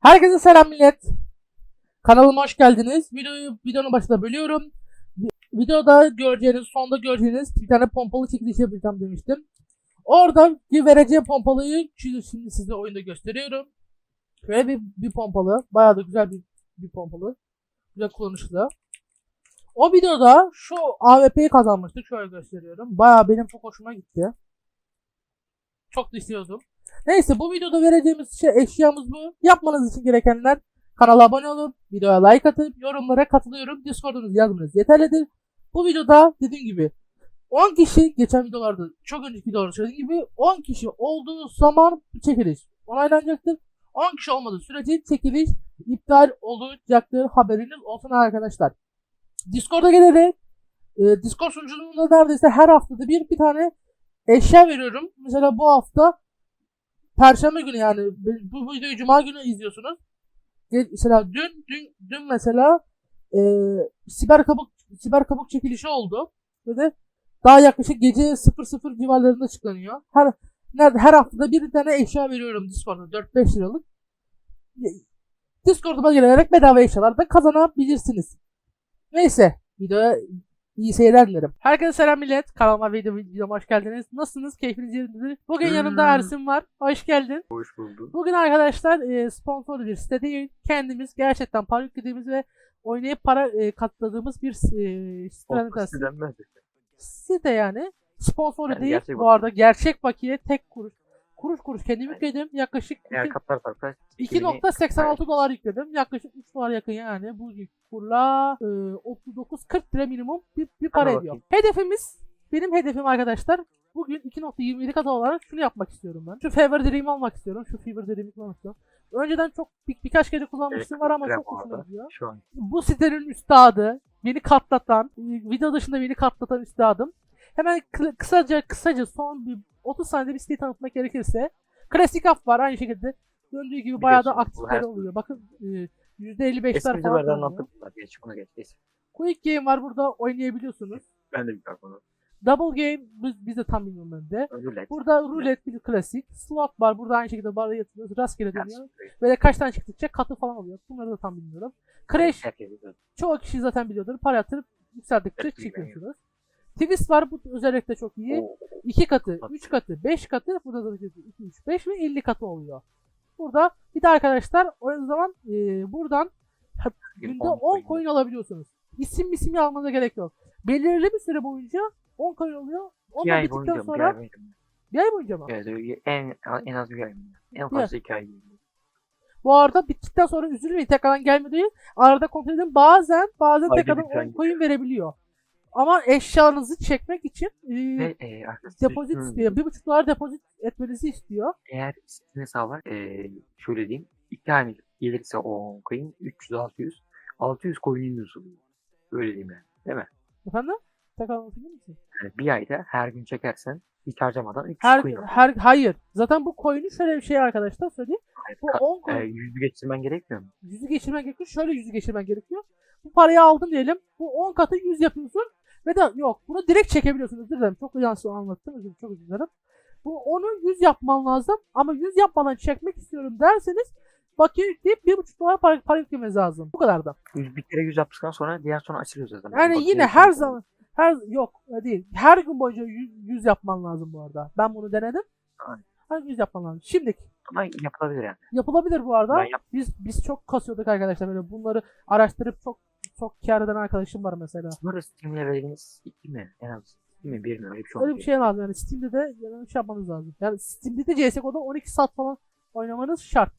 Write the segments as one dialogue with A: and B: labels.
A: Herkese selam millet. Kanalıma hoş geldiniz. Videoyu videonun başında bölüyorum. Vi- Videoda göreceğiniz, sonda göreceğiniz bir tane pompalı çekiliş yapacağım demiştim. Orada bir vereceğim pompalıyı şimdi size oyunda gösteriyorum. Şöyle bir, bir pompalı. Bayağı da güzel bir, bir pompalı. Güzel kullanışlı. O videoda şu AWP'yi kazanmıştık. Şöyle gösteriyorum. Bayağı benim çok hoşuma gitti. Çok da istiyordum. Neyse bu videoda vereceğimiz şey eşyamız bu. Yapmanız için gerekenler kanala abone olup videoya like atıp yorumlara katılıyorum. Discord'unuz yazmanız yeterlidir. Bu videoda dediğim gibi 10 kişi geçen videolarda çok önceki videolarda söylediğim gibi 10 kişi olduğu zaman çekiliş onaylanacaktır. 10 kişi olmadığı sürece çekiliş iptal olacaktır. Haberiniz olsun arkadaşlar. Discord'a gelerek e, Discord sunuculuğunda neredeyse her haftada bir bir tane eşya veriyorum. Mesela bu hafta Perşembe günü yani bu, videoyu Cuma günü izliyorsunuz. Mesela dün dün dün mesela e, siber kabuk siber kabuk çekilişi oldu ve de daha yaklaşık gece 00 civarlarında açıklanıyor. Her her, her haftada bir tane eşya veriyorum Discord'da 4-5 liralık. Discord'uma gelerek bedava eşyalar da kazanabilirsiniz. Neyse videoya iyi seyirler dilerim. Herkese selam millet. Kanalıma video, videoma hoş geldiniz. Nasılsınız? Keyfiniz yerindedir. Bugün yanımda
B: Hmm.
A: Ersin var. Hoş geldin.
B: Hoş bulduk.
A: Bugün arkadaşlar e, sponsorlu bir site değil. Kendimiz gerçekten para yüklediğimiz ve oynayıp para e, katladığımız bir e, site. Site yani. Sponsorlu
B: Yani
A: değil. Bu arada gerçek bakiye tek kuruş. Kuruş kuruş kendim yükledim. Yaklaşık
B: Eğer katlar tarafta
A: 2.86 dolar yükledim. Yaklaşık 3 dolar yakın yani. Bu kurla e, 39-40 lira minimum bir, bir para
B: Hadi
A: ediyor.
B: bakayım.
A: Hedefimiz, benim hedefim arkadaşlar bugün 2.27 kat olarak şunu yapmak istiyorum ben. Şu Fever Dream almak istiyorum. Şu Fever Dream'i kullanmak istiyorum. Önceden çok bir, birkaç kere kullanmıştım var ama çok hoşuma gidiyor.
B: şu an
A: Bu sitenin üstadı, beni katlatan, e, video dışında beni katlatan üstadım. Hemen kı- kısaca kısaca son bir 30 saniyede bir siteyi tanıtmak gerekirse Klasik Up var aynı şekilde. Döndüğü gibi bayağı da
B: her-
A: oluyor. Bakın e, %55'ler
B: eski
A: falan
B: anlattılar. Geç buna geç. geç.
A: Quick Game var burada oynayabiliyorsunuz.
B: Ben de biliyorum bunu.
A: Double Game biz, biz de tam bilmiyorum ben de.
B: Rulet.
A: Burada roulette bir klasik. Slot var. Burada aynı şekilde barda yatırıyoruz. Rastgele dönüyor. Böyle kaç tane çıktıkça katı falan oluyor. Bunları da tam bilmiyorum. Crash çoğu kişi zaten biliyordur. Para yatırıp yükseldikçe
B: Evet,
A: çekiyorsunuz. Twist var. Bu özellikle çok iyi.
B: Oo,
A: 2 katı,
B: Bak.
A: 3 katı, 5 katı. Burada da 2, 3, 5 ve 50 katı oluyor. Burada bir de arkadaşlar o zaman e, buradan günde
B: on
A: 10
B: coin.
A: alabiliyorsunuz. İsim isim almanıza gerek yok. Belirli bir süre boyunca 10 coin oluyor. Ondan bittikten
B: boyunca.
A: Sonra
B: boyunca.
A: bir ay boyunca mı?
B: Evet, en, en az bir ay. En
A: Bir ay.
B: fazla iki ay.
A: Bu arada bittikten sonra üzülmeyin tekrardan değil. Arada kontrol edin. Bazen bazen
B: Ayda
A: tekrardan
B: bir tane
A: 10 coin verebiliyor. Ama eşyanızı çekmek için e,
B: Ve e, arkadaşlar
A: depozit
B: şunu-
A: istiyor. 1,5 dolar depozit etmenizi istiyor.
B: Eğer sizin hesaba e, şöyle diyeyim. iki ay gelirse o coin 300-600. 600 coin'iniz oluyor. Öyle diyeyim yani. Değil mi?
A: Efendim? Tekrar anlatabilir misin?
B: Yani bir ayda her gün çekersen hiç harcamadan 300
A: Her,
B: coin
A: her, hayır. Zaten bu coin'in şöyle bir şey arkadaşlar söyleyeyim. Bu
B: ka-
A: 10 coin
B: e, yüzü geçirmen gerekmiyor mu?
A: yüzü geçirmen gerekiyor. Şöyle yüzü geçirmen gerekiyor. Bu parayı aldın diyelim. Bu 10 katı 100 yapıyorsun. Ve de yok. Bunu direkt çekebiliyorsun. Özür dilerim. Çok yanlış anlattım. Özür, çok özür dilerim. Bu onu 100 yapman lazım. Ama 100 yapmadan çekmek istiyorum derseniz bakiye yükleyip 1,5 dolar para, para yüklemeniz lazım. Bu kadar da.
B: Bir kere yüz yaptıktan sonra diğer sonra açılıyor zaten.
A: Yani
B: Bak,
A: yine her zaman her yok değil. Her gün boyunca 100, 100 yapman lazım bu arada. Ben bunu denedim.
B: Aynen.
A: Her gün 100 yapman lazım. Şimdi
B: Ama yapılabilir yani.
A: yapılabilir bu arada.
B: Yap-
A: Biz biz çok kasıyorduk arkadaşlar böyle bunları araştırıp çok çok kar eden arkadaşım var mesela.
B: Bu arada Steam leveliniz 2 mi? En az 2 mi 1 mi öyle bir şey
A: Öyle bir şey lazım yani Steam'de de yani şey yapmanız lazım. Yani Steam'de de CSGO'da 12 saat falan oynamanız şart.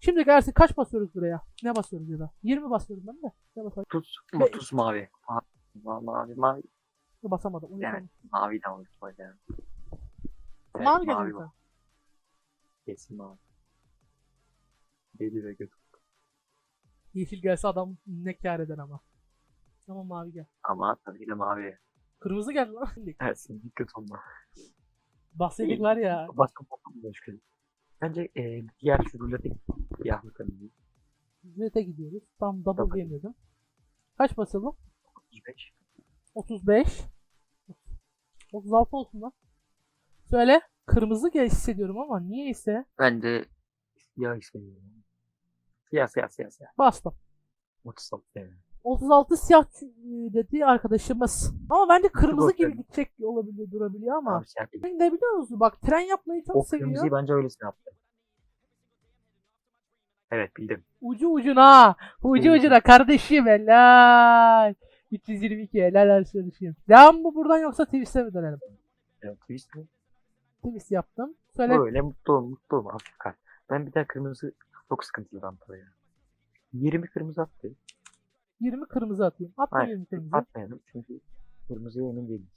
A: Şimdi gelsin kaç basıyoruz buraya? Ne basıyoruz ya da? 20 basıyorum ben de. Ne basıyorum?
B: 30,
A: Ve-
B: 30 mavi. Ma- ma- mavi, mavi,
A: Basamadım. Onu
B: Yani. mavi de olur yani. Evet,
A: Mavi
B: mavi
A: sen.
B: Kesin mavi. Deli ve kötü.
A: Yeşil gelse adam ne kar eder ama. Ama mavi gel.
B: Ama tabii ki de mavi.
A: Kırmızı geldi lan. Şimdi
B: Ersin dikkat olma.
A: bahsettik var ya.
B: Başka bir başka. Bence e, diğer şu ruletik siyah bakalım.
A: Zete gidiyoruz. Tam double
B: Double.
A: game dedim. Kaç basalım?
B: 35.
A: 35. 36 olsun lan. Söyle. Kırmızı gel hissediyorum ama niye ise
B: Bence Siyah istemiyorum. Siyah siyah siyah siyah.
A: Bastım.
B: 36 yani.
A: 36 siyah dedi arkadaşımız. Ama bence kırmızı gibi gidecek olabilir durabiliyor ama.
B: Abi siyah.
A: Ne biliyor musun? Bak tren yapmayı çok
B: O
A: seviyor.
B: kırmızıyı bence öylesine yaptı. Evet bildim.
A: Ucu ucuna. Ucu
B: Ucu
A: ucuna kardeşim helal. 322 helal arkadaşım. Devam mı buradan yoksa Twist'e mi dönelim?
B: Evet, twist mi?
A: Twist yaptım. Söyle.
B: Böyle mutlu ol, mutlu ol. Hafif kar. Ben bir daha kırmızı çok sıkıntılı rampada ya. 20 kırmızı attı.
A: 20 kırmızı atayım. Atma
B: Hayır,
A: 20 kırmızı.
B: Atmayalım çünkü kırmızıya emin değiliz.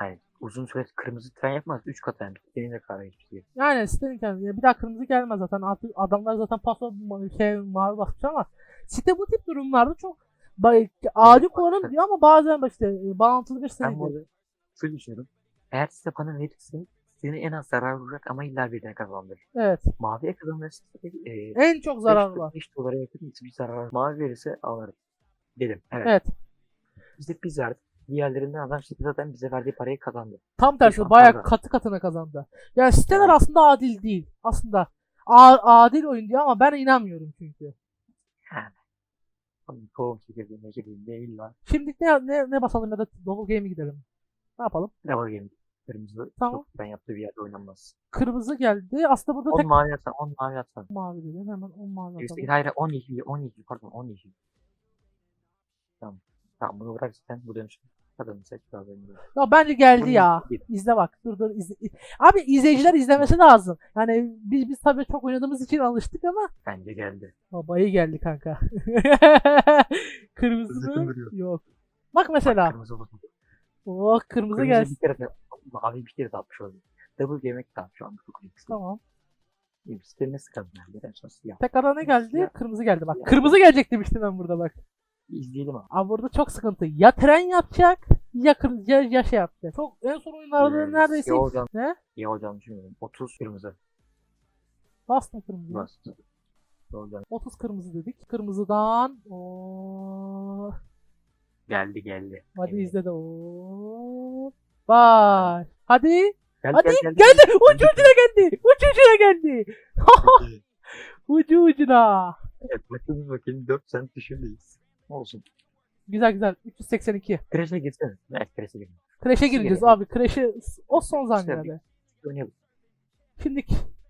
B: Yani uzun süre kırmızı tren yapmaz. 3 kat yani. Benim de kahve şey.
A: Yani sitenin kendine. Bir daha kırmızı gelmez zaten. Artık adamlar zaten paso ma- şey, mavi basmış ama site bu tip durumlarda çok acil kullanım diyor ama bazen işte e, bağlantılı bir
B: Ben
A: siteydi.
B: burada şöyle düşünüyorum. Eğer size bana verirse seni en az zarar vuracak ama illa birine kazandırır.
A: Evet.
B: Maviye kazanırsa e,
A: En çok zarar var.
B: 5 dolara yakın hiçbir zarar. Mavi verirse alırım. Dedim. Evet.
A: Evet.
B: Biz de biz verdik. Diğerlerinden adam işte zaten bize verdiği parayı kazandı.
A: Tam tersi
B: Geçen
A: bayağı katı katına kazandı. Yani siteler aslında adil değil. Aslında A- adil oyun diyor ama ben inanmıyorum çünkü.
B: Lan.
A: Şimdi ne, ne, ne basalım ya da Double Game'e gidelim. Ne yapalım?
B: Var game? Kırmızı.
A: Tamam.
B: Çok ben yaptığı bir yerde oynanmaz.
A: Kırmızı geldi. Aslında burada
B: 10
A: tek
B: mavi atsan 10 mavi atsan.
A: mavi dedim. Hemen 10 mavi atalım.
B: hayır 10 yeşil 10 yeşil pardon 10 yeşil. Tamam. Tamam bunu bırak sen bu dönüşü. Kadını seç daha benim.
A: Ya bence geldi ya. İzle bak. Dur dur izle. Abi izleyiciler izlemesi lazım. Yani biz biz tabii çok oynadığımız için alıştık ama
B: Bence geldi.
A: babayı geldi kanka. Kırmızı mı? Yok. Bak mesela.
B: Kırmızı olsun.
A: Oh kırmızı
B: Kırmızı
A: gelsin.
B: bir kere de mavi bir kere de atmış oldu. Double yemek de anda çok iyi.
A: Tamam.
B: Hipster nasıl kazanır? En son siyah.
A: Tekrardan ne geldi?
B: Ya.
A: Kırmızı geldi bak.
B: Ya.
A: Kırmızı gelecek demiştim ben burada bak.
B: İzleyelim abi.
A: Abi burada çok sıkıntı. Ya tren yapacak ya kır, ya, ya şey yapacak. Çok en son oyunlarda
B: Ee,
A: neredeyse
B: siyah hocam.
A: ne?
B: İyi hocam düşünüyorum. 30 kırmızı.
A: Bastım kırmızı.
B: Bas. Hocam
A: 30 kırmızı dedik. Kırmızıdan o
B: geldi geldi.
A: hadi
B: Evet.
A: izle de o Bak. Hadi.
B: Geldi,
A: Hadi,
B: geldi,
A: Geldi. Ucu ucuna geldi. Ucu ucuna geldi. Ucu ucuna.
B: Bakın bakayım 4 cent düşündeyiz. Olsun.
A: Güzel güzel. 382.
B: Crash'e girsene. Evet Crash'e girin.
A: Crash'e gireceğiz
B: girelim.
A: abi. Crash'e o son zanelerde.
B: Oynayalım.
A: Şimdi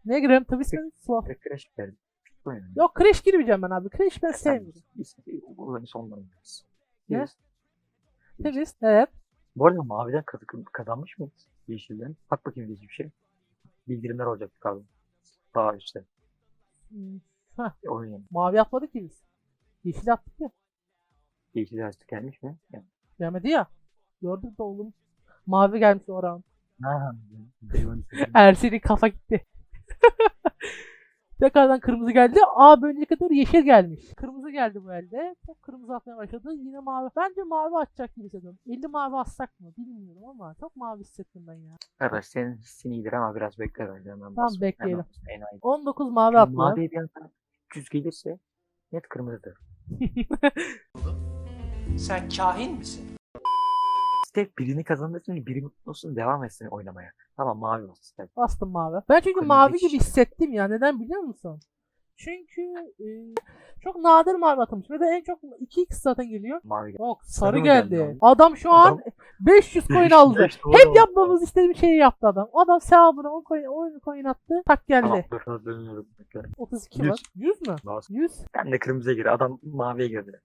A: neye girelim? Twist mi? Swap.
B: Crash. Oynayalım.
A: Yok Crash girmeyeceğim ben abi. Crash ben sevmiyorum.
B: Sonlarına oynarız.
A: Ne? Twist. Evet.
B: Bu arada maviden kaz- kazanmış mıyız? Yeşilden. Bak bakayım bir şey. Bildirimler olacak kaldı. Daha.
A: Hmm, Heh,
B: E, Oynayalım.
A: mavi atmadık ki biz. Yeşil attık ya.
B: Yeşil artık gelmiş mi? Yani.
A: Gelmedi ya. Gördük de oğlum. Mavi gelmiş
B: hayvan istediğim.
A: Ersin'in kafa gitti. Tekrardan kırmızı geldi. Aa böyle kadar yeşil gelmiş. Kırmızı geldi bu elde. Çok kırmızı atmaya başladı. Yine mavi. Bence mavi atacak gibi hissediyorum. 50 mavi atsak mı bilmiyorum ama çok mavi hissettim ben ya.
B: Arkadaş senin hissin iyidir ama biraz bekle bence. Hemen
A: Tamam, bekleyelim.
B: Hemen basma, enayi.
A: 19 mavi attılar.
B: Maviye bir anda 300 gelirse net kırmızıdır.
C: Sen kahin misin?
B: İşte birini kazanırsın, biri mutlu olsun, devam etsin oynamaya. Tamam mavi olsun. ister.
A: Bastım mavi. Ben çünkü
B: Kırmızı
A: mavi gibi hissettim ya. Neden biliyor musun? Çünkü e, çok nadir mavi atılmış. Ve de en çok 2x zaten geliyor.
B: Mavi
A: Yok sarı
B: geldi
A: geldi. Adam şu an
B: Adam-
A: 500 coin aldı. Hep yapmamız istediğim şeyi yaptı adam. Adam sevabına 10 coin, 10 coin attı. Tak geldi.
B: Tamam dönüyorum. Bekle.
A: 32
B: Yüz.
A: var. 100 mü?
B: Bas.
A: 100.
B: Sen de kırmızıya gir. Adam maviye girdi.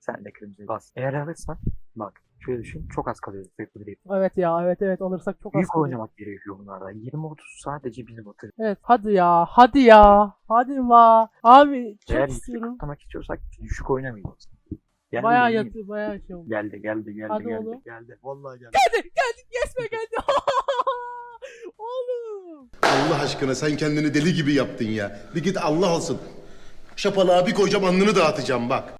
B: Sen de kırmızıya bas. Eğer alırsan bak şöyle düşün çok az kalıyor. Sürekli bir
A: Evet ya evet evet alırsak çok az
B: Büyük
A: kalıyor.
B: oynamak gerekiyor bunlarda. 20-30 sadece bizim atır.
A: Evet hadi ya hadi ya hadi va. Abi çok
B: Eğer
A: istiyorum.
B: atlamak istiyorsak düşük oynamayacağız. Geldi,
A: Bayağı
B: geldi.
A: yatı bayağı şey oldu.
B: Geldi geldi geldi
A: Hadi
B: geldi
A: oğlum.
B: geldi. Vallahi geldi.
A: Geldi geldi yes be geldi. Oğlum.
D: Allah aşkına sen kendini deli gibi yaptın ya. Bir git Allah olsun. Şapalığa bir koyacağım alnını dağıtacağım bak.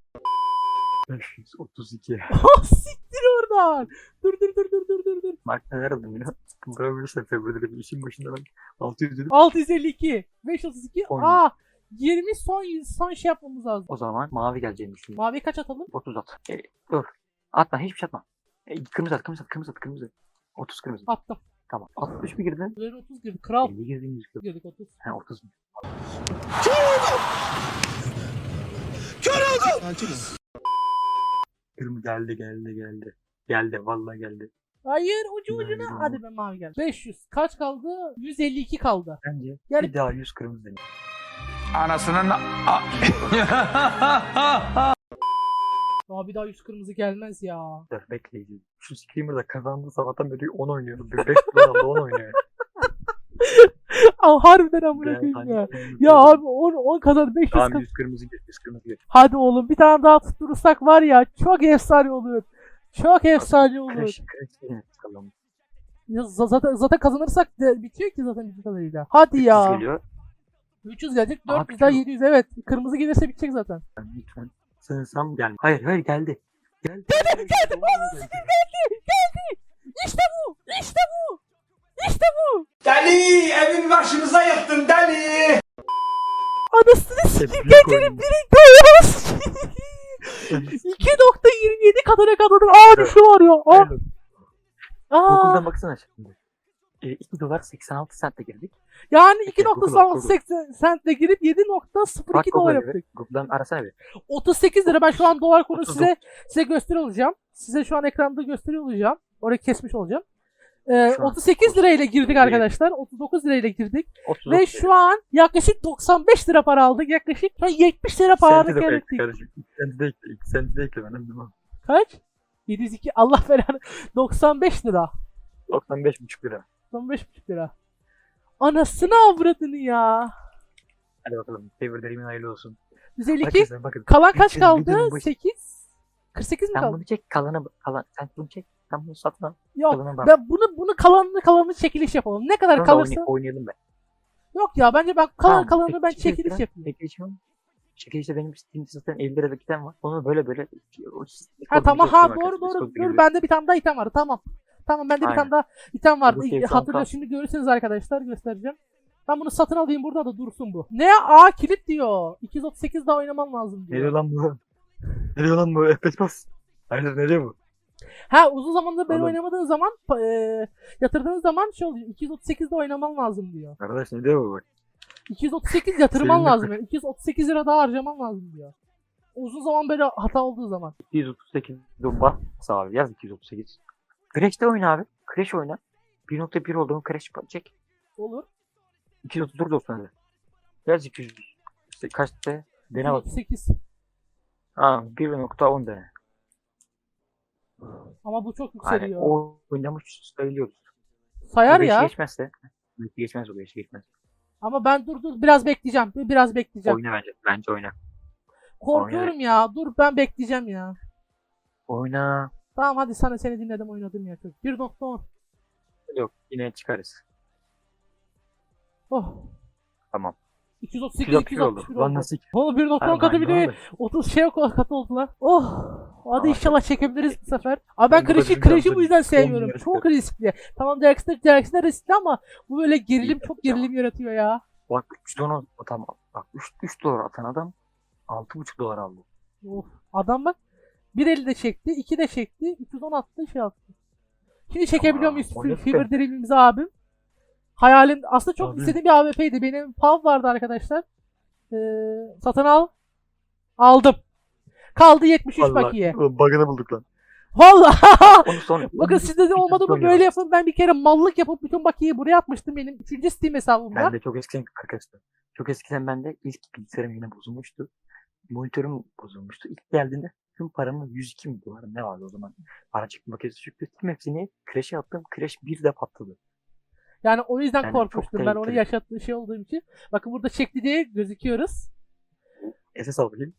B: 532.
A: Ah, Siktir oradan. Dur dur dur dur dur dur dur.
B: Mark neler aldım ya? Februar'da bir işin başında ben 600 dedim.
A: 652. 532.
B: On.
A: Aa 20 son son şey yapmamız lazım.
B: O zaman mavi geleceğini düşünüyorum.
A: Mavi kaç atalım?
B: 30 at. E, dur. Atma hiçbir şey atma. E, kırmızı at kırmızı at kırmızı at kırmızı. 30 kırmızı.
A: Attım.
B: Tamam. 60 mı girdin?
A: Üzerine 30 girdi. Kral.
B: 50 girdin 100 girdin.
A: Girdik 30.
B: Ha 30 mu? Kırmızı geldi geldi geldi. Geldi vallahi geldi.
A: Hayır ucu ucuna.
B: geldi.
A: Hadi be mavi geldi. 500. Kaç kaldı? 152 kaldı.
B: Bence
A: Yani-
B: bir daha 100 kırmızı dedim.
E: Anasının
A: Daha bir daha 100 kırmızı gelmez ya.
B: Dur bekleyin. Şu screamer da kazandığı sabahtan beri 10 oynuyorum. 5 dolar aldı 10 oynuyor.
A: Aa, harbiden amına koyayım ya. Ya abi 10 10 kadar 500
B: Tamam
A: kadar.
B: 100 kırmızı geç 100 kırmızı geç.
A: Hadi oğlum bir tane daha tutturursak var ya çok efsane olur. Çok efsane olur. Ya z- zaten, zaten kazanırsak de bitiyor ki zaten bizim kadarıyla. Hadi
B: 300
A: ya.
B: geliyor.
A: 300 gelecek,
B: Aha,
A: 400 daha
B: bitiyor.
A: 700 evet. Kırmızı gelirse bitecek zaten.
B: Lütfen. Sığınsam gelme. Hayır hayır geldi. Geldi.
A: Geldi, geldi, vallahi geldi, geldi. İşte bu, işte bu, işte bu.
E: Deli evin başımıza yıktın deli.
A: Anasını sikeyim
B: oyun.
A: birinde oynaması. 2.27 kadara kadar aa şu var ya. Aa, aa.
B: Google'dan baksana şimdi. E, 2 dolar 86 cent'e girdik.
A: Yani
B: Peki, Google,
A: 2.80 centle girip 7.02
B: Bak
A: dolar yaptık.
B: Google'dan arasana bir.
A: 38 lira ben şu an dolar
B: 39.
A: size size gösteriyor olacağım. Size şu an ekranda gösteriyor olacağım. Orayı kesmiş olacağım. Ee,
B: Şu an
A: 38 lirayla girdik arkadaşlar. 39 lirayla girdik.
B: 30
A: Ve şu an yaklaşık 95 lira para aldık. Yaklaşık şu an 70 lira para
B: de
A: aldık.
B: bekle kardeşim. 2 senti de ekle. 2 senti de ekle. Ben anlamam.
A: Kaç? 702 Allah belanı. 95 lira.
B: 95,5 lira.
A: 95,5 lira. Anasını avradını ya.
B: Hadi bakalım. Favor derimin hayırlı olsun.
A: 152.
B: Arkadaşlar bakın.
A: Kalan kaç kaldı?
B: videonun başı-
A: 8. 48 mi
B: Sen
A: kaldı?
B: bunu çek. Kalanı kalan. Sen bunu çek. Sen bunu satın al.
A: Yok.
B: Kalanı.
A: Ben bunu bunu kalanını kalanını çekiliş yapalım. Ne kadar
B: Sonra
A: kalırsa.
B: oynay- oynayalım be.
A: Yok ya bence ben kalan
B: Tamam,
A: kalanını ben
B: çek- çek
A: çekiliş yapayım.
B: Çekilişim. Çekilişte benim Steam zaten 50 lira item var. Onu böyle böyle.
A: Ha tamam ha doğru doğru. Dur bende bir tane daha item var. Tamam. Tamam bende bir
B: Aynen.
A: tane daha item vardı.
B: Bu şey
A: Hatırla
B: kanka.
A: şimdi görürsünüz arkadaşlar göstereceğim. Ben bunu satın alayım burada da dursun bu. Ne? Aa kilit diyor. 238 daha oynaman lazım
B: Ne diyor
A: diyor.
B: lan bu? Ne diyor lan bu? Efes bas. Hayır ne diyor bu?
A: Ha uzun zamandır ben oynamadığın zaman e, yatırdığınız zaman şey oluyor. 238'de oynaman lazım diyor.
B: Arkadaş ne diyor bu bak?
A: 238 yatırman lazım. Yani. 238 lira daha harcaman lazım diyor. Uzun zaman böyle hata olduğu zaman.
B: 238 dur bas abi yaz 238. Crash'te oyna abi. Crash oyna. 1.1 olduğunu Crash çek.
A: Olur.
B: 234 olsun hadi. Yaz 200. İşte kaçtı? Dene bak.
A: 238.
B: Ha 1.10 dene.
A: Ama bu çok
B: Yani
A: yükseliyor.
B: o oynamış sayılıyoruz.
A: Sayar
B: Bu
A: ya.
B: geçmezse. geçmez o beşi geçmez.
A: Ama ben dur dur biraz bekleyeceğim. Bir- Biraz bekleyeceğim.
B: Oyna bence. Bence oyna.
A: Korkuyorum ya. Dur ben bekleyeceğim ya.
B: Oyna.
A: Tamam hadi sana seni dinledim oynadım ya. Çok. 1.10.
B: Yok yine çıkarız.
A: Oh.
B: Tamam.
A: 238
B: 261 oldu.
A: 261
B: Lan nasıl?
A: Oğlum 1.10
B: Lan
A: katı bir de
B: oldu?
A: 30 şey katı oldu lan. Oh. Hadi inşallah çekebiliriz bu sefer. Abi ben Crash'i Crash'i bu yüzden sevmiyorum. Çok riskli. Tamam Jax'da Jax'da riskli ama bu böyle gerilim çok gerilim yaratıyor ya.
B: Bak 3 dolar atan bak 3, 3 dolar atan adam 6,5 dolar aldı.
A: Of. Adam bak 1.50 de çekti, 2 de çekti, 310 attı şey yaptı. Şimdi çekebiliyor muyuz
B: o
A: Fi-
B: ne
A: Fever
B: be?
A: Dream'imizi abim? Hayalim aslında çok
B: Abi.
A: istediğim bir AWP'ydi. Benim PAV vardı arkadaşlar. Ee, satın al. Aldım. Kaldı 73 bakiye.
B: bug'ını bulduk lan. Sonra
A: Bakın sizde de olmadı mı böyle yapın. Ben bir kere mallık yapıp bütün bakiyeyi buraya atmıştım benim 3. Steam hesabımda.
B: Ben de çok eskiden arkadaşlar. Çok eskiden bende ilk bilgisayarım yine bozulmuştu. Monitörüm bozulmuştu. İlk geldiğinde tüm paramın 102 mi dolar ne vardı o zaman. Para çıktı makinesi çıktı. Tüm hepsini crash'e attım. Crash bir de patladı.
A: Yani o yüzden
B: Yani
A: korkmuştum. Ben onu yaşattığı şey olduğum için. Bakın burada çekti diye gözüküyoruz.
B: SS al bakayım.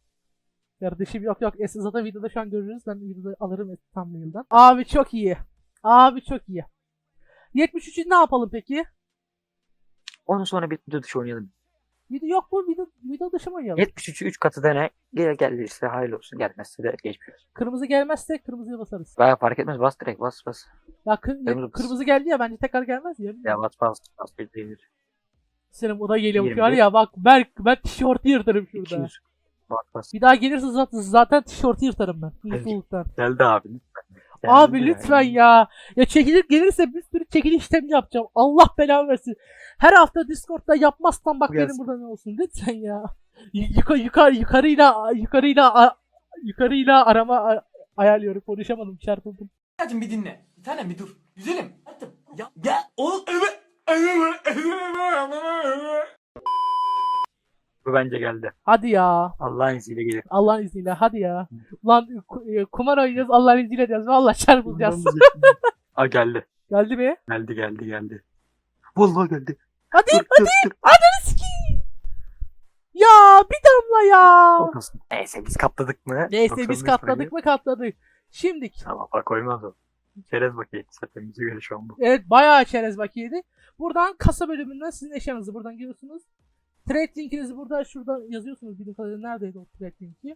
A: Kardeşim yok yok. Esas zaten videoda şu an görürüz. Ben videoda alırım thumbnail'dan. Abi çok iyi. Abi çok iyi. 73'ü ne yapalım peki?
B: Ondan sonra bir video dışı oynayalım.
A: Video yok bu video, video dışı mı oynayalım?
B: 73'ü 3 katı dene. Gel gelirse hayırlı olsun. Gelmezse de geçmiyoruz.
A: Kırmızı gelmezse kırmızıya basarız.
B: Baya fark etmez. Bas direkt bas bas.
A: Ya kır-
B: Kırmızı-
A: kırmızı geldi ya bence tekrar gelmez ya.
B: Ya bas bas. Bas beklenir.
A: Senin o da geliyormuş var
B: 21.
A: ya bak ben, ben tişörtü yırtarım şurada.
B: 200. Bas bas.
A: Bir daha gelirse zaten, zaten tişörtü yırtarım ben.
B: Geldi abi.
A: Abi
B: Geldi
A: lütfen
B: yani.
A: ya. Ya çekilir gelirse bir sürü çekiliş işlemi yapacağım. Allah belamı versin. Her hafta Discord'da yapmazsan bak
B: Bu
A: benim
B: gelsin.
A: burada ne olsun. Lütfen ya. Yukarı yukarı yukarıyla yukarıyla yukarıyla arama ayarlıyorum. Konuşamadım çarpıldım.
E: Hacım bir dinle. Bir tanem bir dur. Güzelim. Hadi. Ya, ya oğlum.
B: Bu bence geldi.
A: Hadi ya.
B: Allah'ın izniyle gelir.
A: Allah'ın izniyle hadi ya. Ulan ku- e, kumar oynayacağız Allah'ın izniyle diyoruz. Valla çarpılacağız.
B: Aa geldi.
A: Geldi mi?
B: Geldi geldi geldi. Vallahi geldi.
A: Hadi
B: Dur, dur, dur.
A: sikeyim. Ya bir damla ya.
B: Olmasın. Neyse biz katladık mı?
A: Neyse biz
B: 95
A: katladık
B: parayı.
A: mı katladık. Şimdi
B: Tamam bak koymaz o. Çerez bakayım. Zaten bize göre şu an bu.
A: evet bayağı çerez bakiyeydi. Buradan kasa bölümünden sizin eşyanızı buradan giriyorsunuz. Trade linkinizi burada şurada yazıyorsunuz. Bildiğim kadarıyla neredeydi o trade linki?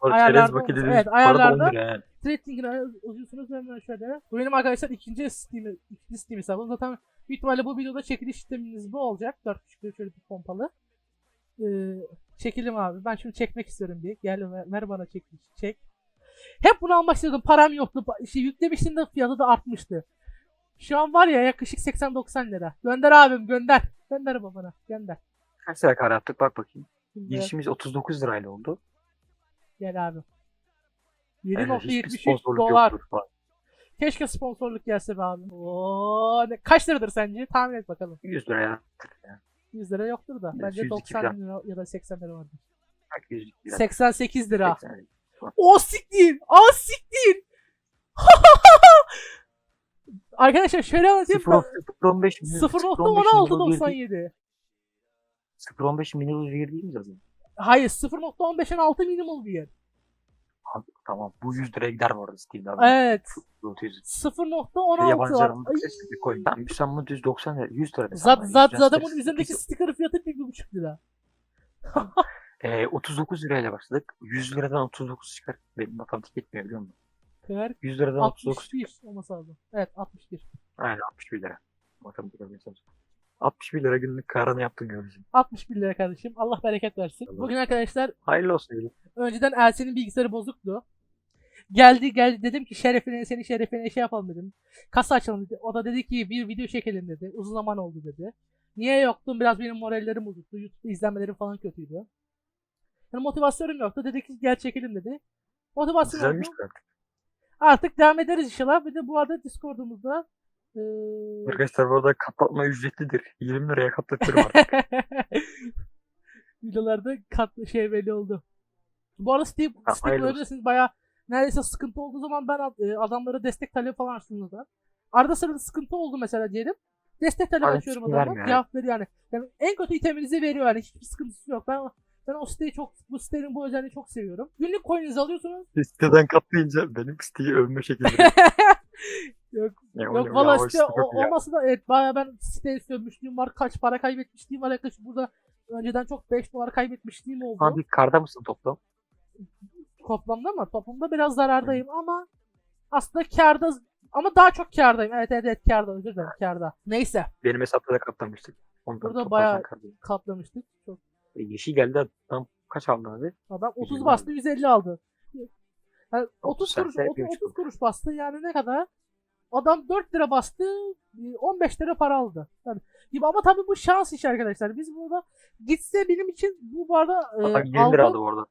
A: Ayarlarda evet, ayarlarda.
B: 10 lira yani.
A: Trade linkini yazıyorsunuz hemen şöyle. Bu benim arkadaşlar ikinci Steam, ikinci Steam hesabım. Zaten büyük ihtimalle bu videoda çekiliş sisteminiz bu olacak. 4.5 şöyle bir pompalı. Ee, çekelim abi. Ben şunu çekmek istiyorum bir. Gel ver, ver bana çekiliş. Çek. Hep bunu almak istiyordum. Param yoktu. Şey, yüklemiştim de fiyatı da artmıştı. Şu an var ya yaklaşık 80-90 lira. Gönder abim gönder. Gönder babana. Gönder.
B: Kaç lira kar yaptık bak bakayım.
A: Şimdi
B: Girişimiz 39 lirayla oldu.
A: gel abi.
B: Yani hiçbir
A: 7.73
B: sponsorluk
A: dolar.
B: yoktur falan.
A: Keşke sponsorluk gelse be abi. Oo, ne, kaç liradır sence? Tahmin et bakalım.
B: 100 liraya.
A: 100 lira yoktur da.
B: Evet,
A: Bence
B: 102
A: 90
B: falan.
A: lira ya da 80 lira vardır.
B: Bak 100 lira.
A: 88 lira.
B: 80 lira.
A: O siktir. O siktir. Arkadaşlar şöyle anlatayım.
B: 0.15
A: 0.1697.
B: 0.15 minimum bir değil mi zaten?
A: Hayır 0.15'in altı minimal.
B: Abi, tamam bu 100 liraya gider bu arada Steam'de abi.
A: Evet.
B: 400.
A: 0.16
B: Yabancı
A: var.
B: aramı
A: Ay.
B: koy. Ben sen bunu düz 90 lira 100 lira desem
A: Zat, zat,
B: yüzden
A: zaten
B: stres-
A: bunun üzerindeki sticker fiyatı 1,5 lira.
B: e, 39 lirayla başladık. 100 liradan 39 çıkar. Benim matematik etmiyor biliyor musun?
A: Kırk
B: 100 liradan 39
A: 61 olması lazım. Evet 61.
B: Aynen 61 lira. Matematik yapıyorsam. 61 lira günlük karını yaptın görüyorsun.
A: 61 lira kardeşim. Allah bereket versin.
B: Allah.
A: Bugün arkadaşlar
B: Hayırlı olsun diyelim.
A: önceden Elsin'in bilgisayarı bozuktu. Geldi geldi dedim ki şerefine senin şerefine şey yapalım dedim. Kasa açalım dedi. O da dedi ki bir video çekelim dedi. Uzun zaman oldu dedi. Niye yoktum? Biraz benim morallerim bozuktu. YouTube izlenmelerim falan kötüydü. Yani motivasyonum yoktu. Dedi ki gel çekelim dedi. Motivasyon
B: Güzelmiş
A: oldu.
B: artık.
A: Artık devam ederiz inşallah. Bir de bu arada Discord'umuzda eee
B: Arkadaşlar bu arada kapatma ücretlidir. 20 liraya katlatırım artık.
A: videolarda kat şey belli oldu. Bu arada Steam,
B: Ha,
A: öğrenirsiniz baya neredeyse sıkıntı olduğu zaman ben e, adamlara destek talebi falan açtım da. Arada sırada sıkıntı oldu mesela diyelim. Destek talebi
B: Adam
A: açıyorum
B: hiçbir
A: adama.
B: vermiyor
A: Cevap veriyor yani. yani. En kötü iteminizi veriyor yani. Hiçbir sıkıntısı yok. Ben ben o siteyi çok bu sitenin bu özelliğini çok seviyorum. Günlük coin'inizi alıyorsunuz.
B: Siteden katlayınca benim siteyi övme şekilleri.
A: Yok
B: Ya,
A: Yok valla site o-
B: ya.
A: olmasa da evet baya ben siteye sövmüşlüğüm var. Kaç para kaybetmişliğim var. Yaklaşık burada önceden çok 5 dolar kaybetmişliğim oldu.
B: Abi karda mısın toplam?
A: toplamda ama toplamda biraz zarardayım ama aslında karda ama daha çok kardayım. Evet evet evet karda özür dilerim karda. Neyse
B: Benim hesapta da katlamıştık. Ondan
A: Burada bayağı-
B: kardayım.
A: katlamıştık. Çok.
B: E, yeşil geldi adam kaç aldın abi?
A: Adam 30
B: 150
A: bastı 150 aldı. Yani 30
B: sen
A: kuruş
B: de
A: 30,
B: yapıyormuş
A: 30 kuruş bastı yani ne kadar? Adam 4 lira bastı 15 lira para aldı. Yani, gibi ama tabii bu şans işi arkadaşlar. Biz burada gitse benim için bu arada e,
B: Adam 20 lira aldı bu arada.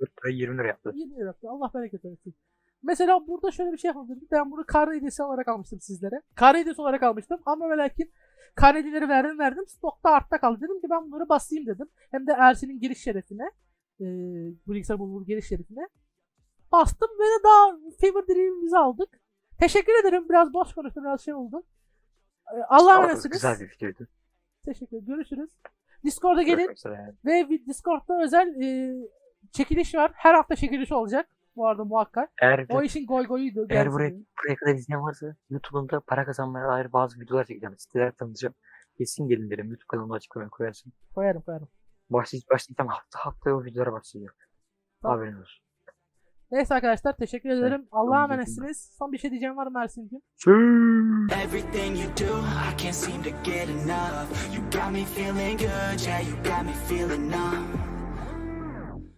B: 4 lira 20 lira yaptı.
A: 20 lira yaptı. Allah bereket versin. Mesela burada şöyle bir şey yapabilirim. Ben bunu kar hediyesi olarak almıştım sizlere. Kar hediyesi olarak almıştım ama ve lakin kar hediyeleri verdim verdim. Stokta artta kaldı. Dedim ki ben bunları basayım dedim. Hem de Ersin'in giriş şerefine. E, bu bilgisayar bulunduğu giriş şerefine. Bastım ve de daha Fever Dream'imizi aldık. Teşekkür ederim. Biraz boş konuştum. Biraz şey oldu. E, Allah'a emanetsiniz.
B: Güzel bir videoydu.
A: Teşekkür ederim. Görüşürüz. Discord'a gelin.
B: Yani.
A: Ve Discord'da özel e, çekiliş var. Her hafta çekiliş olacak. Bu arada muhakkak.
B: Eğer,
A: O işin goy goyuydu.
B: eğer buraya, buraya kadar izleyen varsa YouTube'un da para kazanmaya dair bazı videolar çekeceğim. Siteler tanıtacağım. Kesin gelin derim. YouTube kanalına açıklamaya koyarsın.
A: Koyarım koyarım.
B: Başlayacağım, başlayacağım hafta haftaya o videolara başlayacak.
A: Tamam.
B: Haberin olsun.
A: Neyse arkadaşlar teşekkür ederim. Allah'a emanetsiniz. Son bir şey diyeceğim var mı Ersin'cim?
F: Everything you do, I can't seem to get enough. You got me feeling good, yeah, you got me feeling numb.